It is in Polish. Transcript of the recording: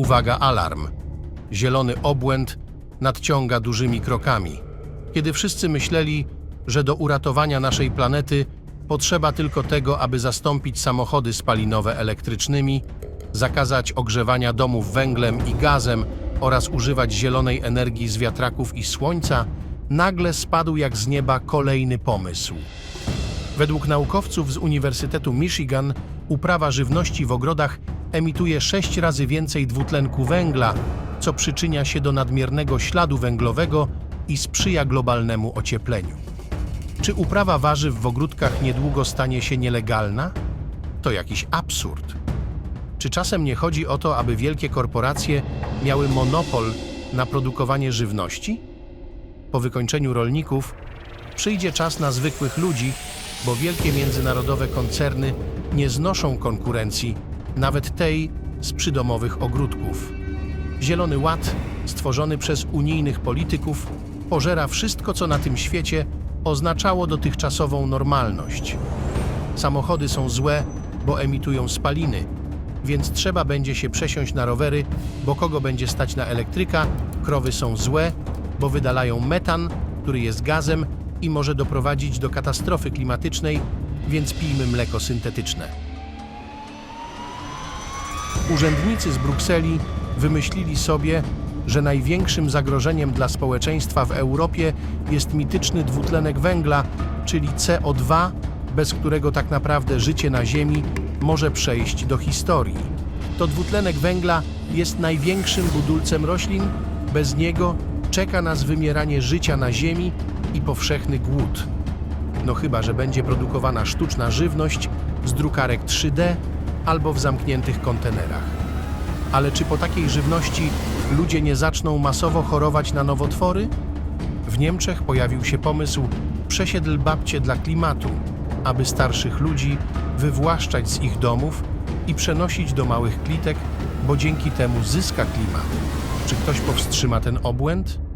Uwaga, alarm. Zielony obłęd nadciąga dużymi krokami. Kiedy wszyscy myśleli, że do uratowania naszej planety potrzeba tylko tego, aby zastąpić samochody spalinowe elektrycznymi, zakazać ogrzewania domów węglem i gazem oraz używać zielonej energii z wiatraków i słońca, nagle spadł jak z nieba kolejny pomysł. Według naukowców z Uniwersytetu Michigan uprawa żywności w ogrodach emituje sześć razy więcej dwutlenku węgla, co przyczynia się do nadmiernego śladu węglowego i sprzyja globalnemu ociepleniu. Czy uprawa warzyw w ogródkach niedługo stanie się nielegalna? To jakiś absurd. Czy czasem nie chodzi o to, aby wielkie korporacje miały monopol na produkowanie żywności? Po wykończeniu rolników przyjdzie czas na zwykłych ludzi, bo wielkie międzynarodowe koncerny nie znoszą konkurencji, nawet tej z przydomowych ogródków. Zielony Ład, stworzony przez unijnych polityków, pożera wszystko, co na tym świecie oznaczało dotychczasową normalność. Samochody są złe, bo emitują spaliny, więc trzeba będzie się przesiąść na rowery, bo kogo będzie stać na elektryka? Krowy są złe, bo wydalają metan, który jest gazem i może doprowadzić do katastrofy klimatycznej, więc pijmy mleko syntetyczne. Urzędnicy z Brukseli wymyślili sobie, że największym zagrożeniem dla społeczeństwa w Europie jest mityczny dwutlenek węgla, czyli CO2, bez którego tak naprawdę życie na Ziemi może przejść do historii. To dwutlenek węgla jest największym budulcem roślin, bez niego czeka nas wymieranie życia na Ziemi i powszechny głód. No chyba, że będzie produkowana sztuczna żywność z drukarek 3D albo w zamkniętych kontenerach. Ale czy po takiej żywności ludzie nie zaczną masowo chorować na nowotwory? W Niemczech pojawił się pomysł przesiedl babcie dla klimatu, aby starszych ludzi wywłaszczać z ich domów i przenosić do małych klitek, bo dzięki temu zyska klimat. Czy ktoś powstrzyma ten obłęd?